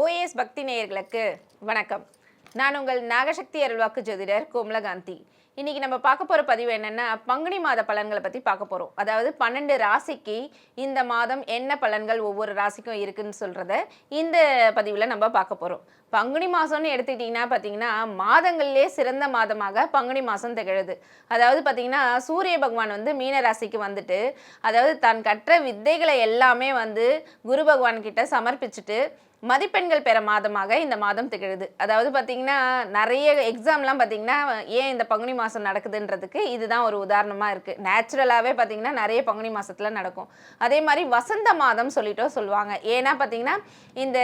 OAS பக்தி நேயர்களுக்கு வணக்கம். நான் உங்கள் நாகசக்தி அருள்வாக்கு ஜோதிடர் கோமலகாந்தி. இன்றைக்கி நம்ம பார்க்க போகிற பதிவு என்னென்னா பங்குனி மாத பலன்களை பற்றி பார்க்க போகிறோம் அதாவது பன்னெண்டு ராசிக்கு இந்த மாதம் என்ன பலன்கள் ஒவ்வொரு ராசிக்கும் இருக்குன்னு சொல்கிறத இந்த பதிவில் நம்ம பார்க்க போகிறோம் பங்குனி மாதம்னு எடுத்துக்கிட்டிங்கன்னா பார்த்தீங்கன்னா மாதங்கள்லேயே சிறந்த மாதமாக பங்குனி மாதம் திகழுது. அதாவது பார்த்தீங்கன்னா சூரிய பகவான் வந்து மீன ராசிக்கு வந்துட்டு அதாவது தான் கற்ற வித்தைகளை எல்லாமே வந்து குரு பகவான் கிட்ட சமர்ப்பிச்சுட்டு மதிப்பெண்கள் பெற மாதமாக இந்த மாதம் திகழுது. அதாவது பார்த்தீங்கன்னா நிறைய எக்ஸாம்லாம் பார்த்தீங்கன்னா ஏன் இந்த பங்குனி மாதம் நடக்குதுன்றதுக்கு இதுதான் ஒரு உதாரணமாக இருக்குது நேச்சுரலாகவே பார்த்தீங்கன்னா நிறைய பங்குனி மாதத்தில் நடக்கும். அதே மாதிரி வசந்த மாதம் சொல்லிட்டோ சொல்லுவாங்க. ஏன்னா பார்த்தீங்கன்னா இந்த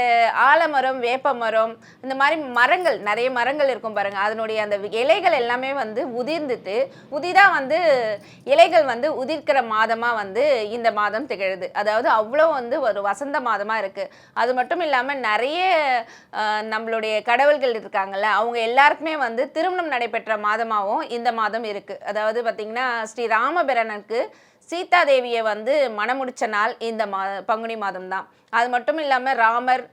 ஆலமரம் வேப்ப மரம் இந்த மாதிரி மரங்கள் நிறைய மரங்கள் இருக்கும் பாருங்கள் அதனுடைய அந்த இலைகள் எல்லாமே வந்து உதிர்ந்துட்டு உதிதாக வந்து இலைகள் வந்து உதிர்க்கிற மாதமாக வந்து இந்த மாதம் திகழுது. அதாவது அவ்வளோ வந்து ஒரு வசந்த மாதமாக இருக்குது அது மட்டும் இல்லாமல் நிறைய நம்மளுடைய கடவுள்கள் இருக்காங்கல்ல அவங்க எல்லாருக்குமே வந்து திருமணம் நடைபெற்ற மாதமாகவும் இந்த மாதம் இருக்குது அதாவது பார்த்திங்கன்னா ஸ்ரீ ராமபிரனுக்கு சீதா தேவியை வந்து மணமுடிச்ச நாள் இந்த மா பங்குனி மாதம் தான் அது மட்டும் இல்லாமல் ராமர்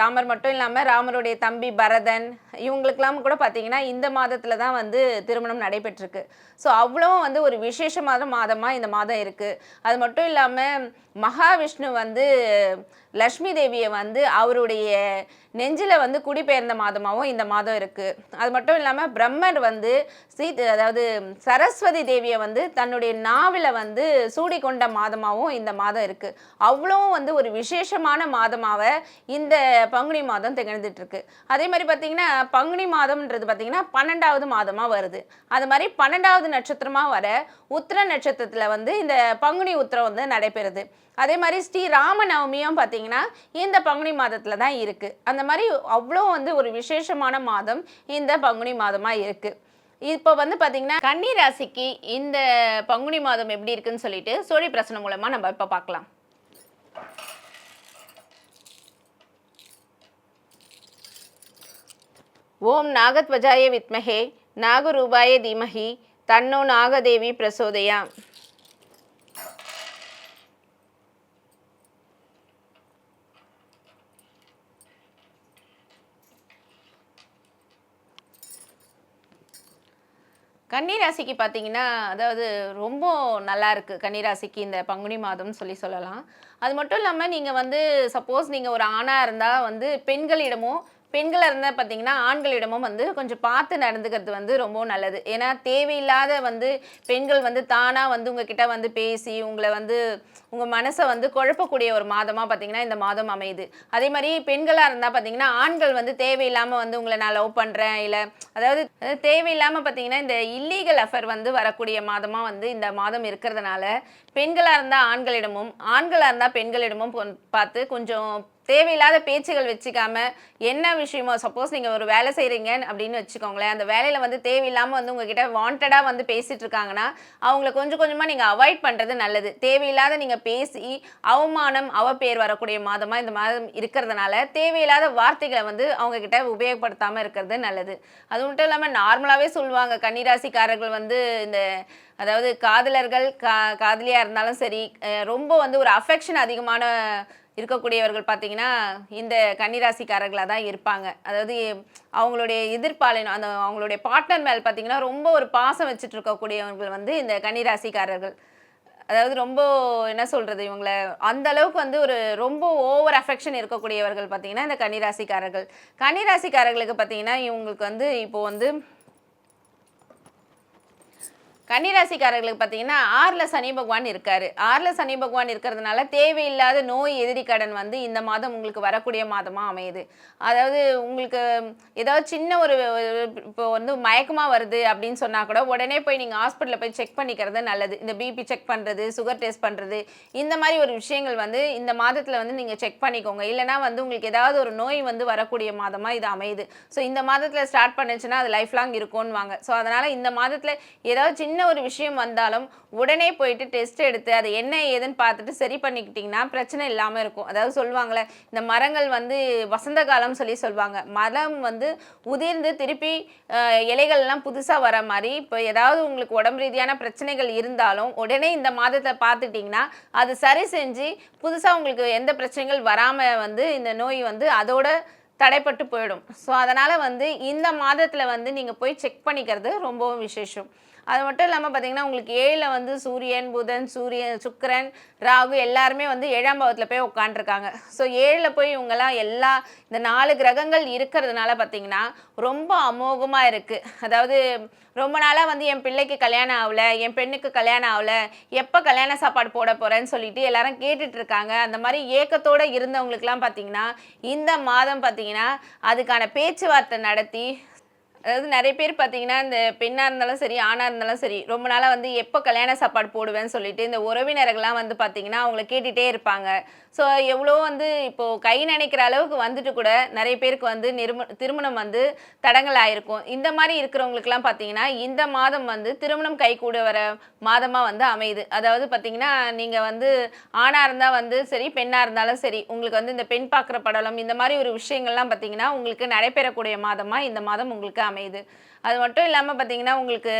ராமர் மட்டும் இல்லாமல் ராமருடைய தம்பி பரதன் இவங்களுக்கெல்லாம் கூட பார்த்தீங்கன்னா இந்த மாதத்தில் தான் வந்து திருமணம் நடைபெற்றிருக்கு. ஸோ அவ்வளவும் வந்து ஒரு விசேஷமான மாதமாக இந்த மாதம் இருக்குது அது மட்டும் இல்லாமல் மகாவிஷ்ணு வந்து லக்ஷ்மி தேவியை வந்து அவருடைய நெஞ்சில் வந்து குடிபெயர்ந்த மாதமாகவும் இந்த மாதம் இருக்குது அது மட்டும் இல்லாமல் பிரம்மர் வந்து சீ அதாவது சரஸ்வதி தேவியை வந்து தன்னுடைய நாவில் வந்து சூடிக்கொண்ட மாதமாகவும் இந்த மாதம் இருக்குது அவ்வளவும் வந்து ஒரு விசேஷமான மாதமாக இந்த இந்த பங்குனி மாதம் திகழ்ந்துட்டு இருக்கு அதே மாதிரி பார்த்தீங்கன்னா பங்குனி மாதம்ன்றது பார்த்தீங்கன்னா பன்னெண்டாவது மாதமாக வருது. அது மாதிரி பன்னெண்டாவது நட்சத்திரமாக வர உத்திர நட்சத்திரத்தில் வந்து இந்த பங்குனி உத்திரம் வந்து நடைபெறுது. அதே மாதிரி ஸ்ரீ ராமநவமியும் பார்த்தீங்கன்னா இந்த பங்குனி மாதத்தில் தான் இருக்குது அந்த மாதிரி அவ்வளோ வந்து ஒரு விசேஷமான மாதம் இந்த பங்குனி மாதமாக இருக்குது இப்போ வந்து பார்த்தீங்கன்னா கன்னி ராசிக்கு இந்த பங்குனி மாதம் எப்படி இருக்குன்னு சொல்லிட்டு சோழி பிரசனம் மூலமாக நம்ம இப்போ பார்க்கலாம் ஓம் நாகத்வஜாய வித்மகே நாகரூபாய தீமஹி தன்னோ நாகதேவி பிரசோதயா. கன்னிராசிக்கு பார்த்தீங்கன்னா அதாவது ரொம்ப நல்லா இருக்குது கன்னிராசிக்கு இந்த பங்குனி மாதம்னு சொல்லி சொல்லலாம். அது மட்டும் இல்லாமல் நீங்கள் வந்து சப்போஸ் நீங்கள் ஒரு ஆணாக இருந்தால் வந்து பெண்களிடமும் பெண்களாக இருந்தால் பார்த்தீங்கன்னா ஆண்களிடமும் வந்து கொஞ்சம் பார்த்து நடந்துக்கிறது வந்து ரொம்ப நல்லது. ஏன்னா தேவையில்லாத வந்து பெண்கள் வந்து தானாக வந்து உங்ககிட்ட வந்து பேசி உங்களை வந்து உங்கள் மனசை வந்து குழப்பக்கூடிய ஒரு மாதமாக பார்த்தீங்கன்னா இந்த மாதம் அமையுது. அதே மாதிரி பெண்களாக இருந்தால் பார்த்தீங்கன்னா ஆண்கள் வந்து தேவையில்லாமல் வந்து உங்களை நான் லவ் பண்ணுறேன் இல்லை அதாவது தேவையில்லாமல் பார்த்தீங்கன்னா இந்த இல்லீகல் அஃபர் வந்து வரக்கூடிய மாதமாக வந்து இந்த மாதம் இருக்கிறதுனால பெண்களாக இருந்தால் ஆண்களிடமும் ஆண்களாக இருந்தால் பெண்களிடமும் பார்த்து கொஞ்சம் தேவையில்லாத பேச்சுகள் வச்சுக்காம என்ன விஷயமோ சப்போஸ் நீங்கள் ஒரு வேலை செய்கிறீங்க அப்படின்னு வச்சுக்கோங்களேன் அந்த வேலையில் வந்து தேவையில்லாமல் வந்து உங்ககிட்ட வாண்டடாக வந்து பேசிகிட்டு இருக்காங்கன்னா அவங்கள கொஞ்சம் கொஞ்சமாக நீங்கள் அவாய்ட் பண்ணுறது நல்லது. தேவையில்லாத நீங்கள் பேசி அவமானம் அவப்பேர் வரக்கூடிய மாதமாக இந்த மாதம் இருக்கிறதுனால தேவையில்லாத வார்த்தைகளை வந்து அவங்கக்கிட்ட உபயோகப்படுத்தாமல் இருக்கிறது நல்லது. அது மட்டும் இல்லாமல் நார்மலாகவே சொல்லுவாங்க கன்னிராசிக்காரர்கள் வந்து இந்த அதாவது காதலர்கள் கா காதலியாக இருந்தாலும் சரி ரொம்ப வந்து ஒரு அஃபெக்ஷன் அதிகமான இருக்கக்கூடியவர்கள் பார்த்தீங்கன்னா இந்த கன்னிராசிக்காரர்களாக தான் இருப்பாங்க. அதாவது அவங்களுடைய எதிர்ப்பாளினம் அந்த அவங்களுடைய பார்ட்னர் மேல் பார்த்தீங்கன்னா ரொம்ப ஒரு பாசம் வச்சுட்டு இருக்கக்கூடியவர்கள் வந்து இந்த கன்னிராசிக்காரர்கள். அதாவது ரொம்ப என்ன சொல்கிறது இவங்கள அந்த அளவுக்கு வந்து ஒரு ரொம்ப ஓவர் அஃபெக்ஷன் இருக்கக்கூடியவர்கள் பார்த்தீங்கன்னா இந்த கன்னிராசிக்காரர்கள். கன்னிராசிக்காரர்களுக்கு பார்த்தீங்கன்னா இவங்களுக்கு வந்து இப்போது வந்து கன்னிராசிக்காரர்களுக்கு பார்த்தீங்கன்னா ஆறில் சனி பகவான் இருக்கார். ஆறில் சனி பகவான் இருக்கிறதுனால தேவையில்லாத நோய் எதிரி கடன் வந்து இந்த மாதம் உங்களுக்கு வரக்கூடிய மாதமாக அமையுது. அதாவது உங்களுக்கு ஏதாவது சின்ன ஒரு இப்போ வந்து மயக்கமாக வருது அப்படின்னு சொன்னால் கூட உடனே போய் நீங்கள் ஹாஸ்பிட்டலில் போய் செக் பண்ணிக்கிறது நல்லது. இந்த பிபி செக் பண்ணுறது சுகர் டெஸ்ட் பண்ணுறது இந்த மாதிரி ஒரு விஷயங்கள் வந்து இந்த மாதத்தில் வந்து நீங்கள் செக் பண்ணிக்கோங்க. இல்லைனா வந்து உங்களுக்கு ஏதாவது ஒரு நோய் வந்து வரக்கூடிய மாதமாக இது அமையுது. ஸோ இந்த மாதத்தில் ஸ்டார்ட் பண்ணுச்சுன்னா அது லைஃப் லாங் இருக்கும்னு வாங்க ஸோ அதனால் இந்த மாதத்தில் ஏதாவது சின்ன சின்ன ஒரு விஷயம் வந்தாலும் உடனே போயிட்டு டெஸ்ட் எடுத்து அது என்ன ஏதுன்னு பார்த்துட்டு சரி பண்ணிக்கிட்டிங்கன்னா பிரச்சனை இல்லாமல் இருக்கும். அதாவது சொல்லுவாங்களே இந்த மரங்கள் வந்து வசந்த காலம் சொல்லி சொல்லுவாங்க. மரம் வந்து உதிர்ந்து திருப்பி இலைகள்லாம் புதுசாக வர மாதிரி இப்போ ஏதாவது உங்களுக்கு உடம்பு ரீதியான பிரச்சனைகள் இருந்தாலும் உடனே இந்த மாதத்தை பார்த்துட்டிங்கன்னா அது சரி செஞ்சு புதுசாக உங்களுக்கு எந்த பிரச்சனைகள் வராமல் வந்து இந்த நோய் வந்து அதோட தடைப்பட்டு போயிடும். ஸோ அதனால் வந்து இந்த மாதத்தில் வந்து நீங்கள் போய் செக் பண்ணிக்கிறது ரொம்பவும் விசேஷம். அது மட்டும் இல்லாமல் பார்த்தீங்கன்னா உங்களுக்கு ஏழில் வந்து சூரியன் புதன் சூரியன் சுக்கரன் ராகு எல்லாருமே வந்து ஏழாம் பாவத்தில் போய் உட்காண்ட்ருக்காங்க ஸோ ஏழில் போய் இவங்கெல்லாம் எல்லா இந்த நாலு கிரகங்கள் இருக்கிறதுனால பார்த்தீங்கன்னா ரொம்ப அமோகமாக இருக்குது அதாவது ரொம்ப நாளாக வந்து என் பிள்ளைக்கு கல்யாணம் ஆகலை என் பெண்ணுக்கு கல்யாணம் ஆகலை எப்போ கல்யாண சாப்பாடு போட போகிறேன்னு சொல்லிட்டு எல்லாரும் கேட்டுட்டு இருக்காங்க அந்த மாதிரி ஏக்கத்தோடு இருந்தவங்களுக்குலாம் பார்த்தீங்கன்னா இந்த மாதம் பார்த்தீங்கன்னா அதுக்கான பேச்சுவார்த்தை நடத்தி அதாவது நிறைய பேர் பார்த்தீங்கன்னா இந்த பெண்ணாக இருந்தாலும் சரி ஆணாக இருந்தாலும் சரி ரொம்ப நாளாக வந்து எப்போ கல்யாண சாப்பாடு போடுவேன்னு சொல்லிட்டு இந்த உறவினர்கள்லாம் வந்து பார்த்தீங்கன்னா அவங்கள கேட்டுகிட்டே இருப்பாங்க. ஸோ எவ்வளோ வந்து இப்போது கை நினைக்கிற அளவுக்கு வந்துட்டு கூட நிறைய பேருக்கு வந்து நிரும திருமணம் வந்து தடங்கள் ஆயிருக்கும் இந்த மாதிரி இருக்கிறவங்களுக்குலாம் பார்த்தீங்கன்னா இந்த மாதம் வந்து திருமணம் கை கூட வர மாதமாக வந்து அமையுது. அதாவது பார்த்தீங்கன்னா நீங்கள் வந்து ஆணாக இருந்தால் வந்து சரி பெண்ணாக இருந்தாலும் சரி உங்களுக்கு வந்து இந்த பெண் பார்க்குற படலம் இந்த மாதிரி ஒரு விஷயங்கள்லாம் பார்த்தீங்கன்னா உங்களுக்கு நடைபெறக்கூடிய மாதமாக இந்த மாதம் உங்களுக்கு அமையுது. அது மட்டும் இல்லாமல் பார்த்தீங்கன்னா உங்களுக்கு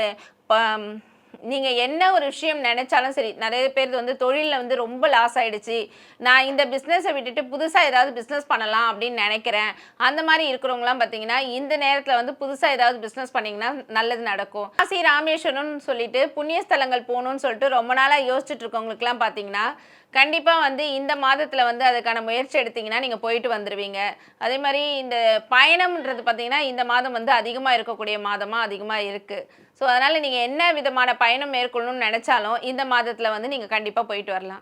நீங்கள் என்ன ஒரு விஷயம் நினைச்சாலும் சரி நிறைய பேர் வந்து தொழிலில் வந்து ரொம்ப லாஸ் ஆயிடுச்சு. நான் இந்த பிஸ்னஸை விட்டுட்டு புதுசாக ஏதாவது பிஸ்னஸ் பண்ணலாம் அப்படின்னு நினைக்கிறேன். அந்த மாதிரி இருக்கிறவங்களாம் பார்த்தீங்கன்னா இந்த நேரத்தில் வந்து புதுசாக ஏதாவது பிஸ்னஸ் பண்ணிங்கன்னா நல்லது நடக்கும். காசி ராமேஸ்வரம்னு சொல்லிட்டு புண்ணிய ஸ்தலங்கள் போகணும்னு சொல்லிட்டு ரொம்ப நாளாக யோசிச்சுட்டு இருக்கவங்களுக்குலாம் பார்த்தீங்கன்னா கண்டிப்பாக வந்து இந்த மாதத்தில் வந்து அதுக்கான முயற்சி எடுத்தீங்கன்னா நீங்கள் போயிட்டு வந்துடுவீங்க அதே மாதிரி இந்த பயணம்ன்றது பார்த்தீங்கன்னா இந்த மாதம் வந்து அதிகமாக இருக்கக்கூடிய மாதமாக அதிகமாக இருக்குது ஸோ அதனால் நீங்கள் என்ன விதமான பயணம் மேற்கொள்ளணும்னு நினச்சாலும் இந்த மாதத்தில் வந்து நீங்கள் கண்டிப்பாக போயிட்டு வரலாம்.